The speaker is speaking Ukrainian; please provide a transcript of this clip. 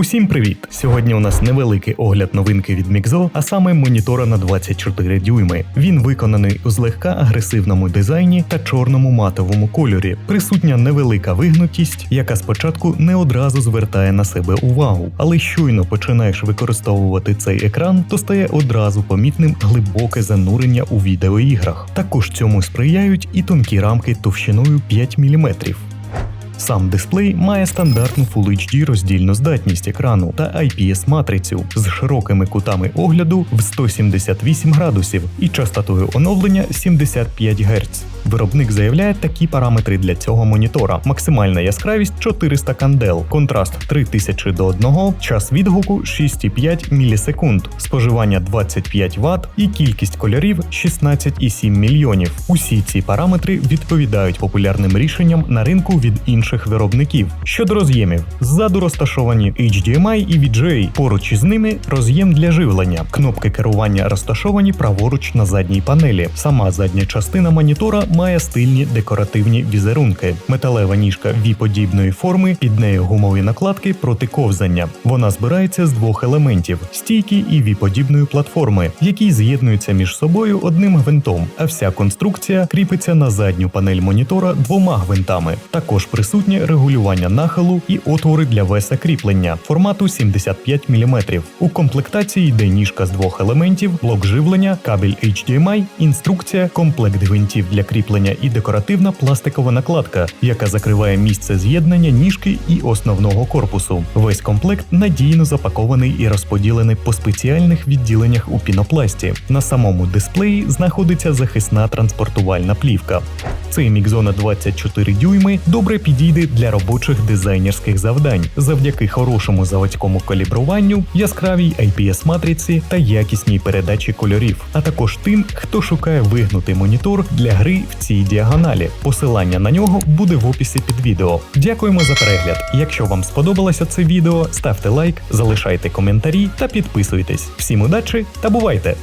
Усім привіт! Сьогодні у нас невеликий огляд новинки від Mixo, а саме монітора на 24 дюйми. Він виконаний у злегка агресивному дизайні та чорному матовому кольорі. Присутня невелика вигнутість, яка спочатку не одразу звертає на себе увагу, але щойно починаєш використовувати цей екран, то стає одразу помітним глибоке занурення у відеоіграх. Також цьому сприяють і тонкі рамки товщиною 5 мм. Сам дисплей має стандартну Full HD роздільну здатність екрану та IPS-матрицю з широкими кутами огляду в 178 градусів і частотою оновлення 75 Гц. Виробник заявляє такі параметри для цього монітора: максимальна яскравість 400 кандел, контраст 3000 до 1, час відгуку 6,5 мілісекунд, споживання 25 Вт і кількість кольорів 16,7 мільйонів. Усі ці параметри відповідають популярним рішенням на ринку від інших виробників. Щодо роз'ємів, ззаду розташовані HDMI і VGA, поруч із ними роз'єм для живлення. Кнопки керування розташовані праворуч на задній панелі. Сама задня частина монітора має стильні декоративні візерунки. Металева ніжка ві-подібної форми, під нею гумові накладки проти ковзання. Вона збирається з двох елементів: стійки і ві-подібної платформи, які з'єднуються між собою одним гвинтом, а вся конструкція кріпиться на задню панель монітора двома гвинтами. Також присутнє регулювання нахилу і отвори для веса кріплення формату 75 мм. У комплектації йде ніжка з двох елементів, блок живлення, кабель HDMI, інструкція, комплект гвинтів для кріплення і декоративна пластикова накладка, яка закриває місце з'єднання ніжки і основного корпусу. Весь комплект надійно запакований і розподілений по спеціальних відділеннях у пінопласті. На самому дисплеї знаходиться захисна транспортувальна плівка. Цей Mixo на 24 дюйми добре підійде для робочих дизайнерських завдань завдяки хорошому заводському калібруванню, яскравій IPS-матриці та якісній передачі кольорів, а також тим, хто шукає вигнутий монітор для гри в цій діагоналі. Посилання на нього буде в описі під відео. Дякуємо за перегляд. Якщо вам сподобалося це відео, ставте лайк, залишайте коментарі та підписуйтесь. Всім удачі та бувайте!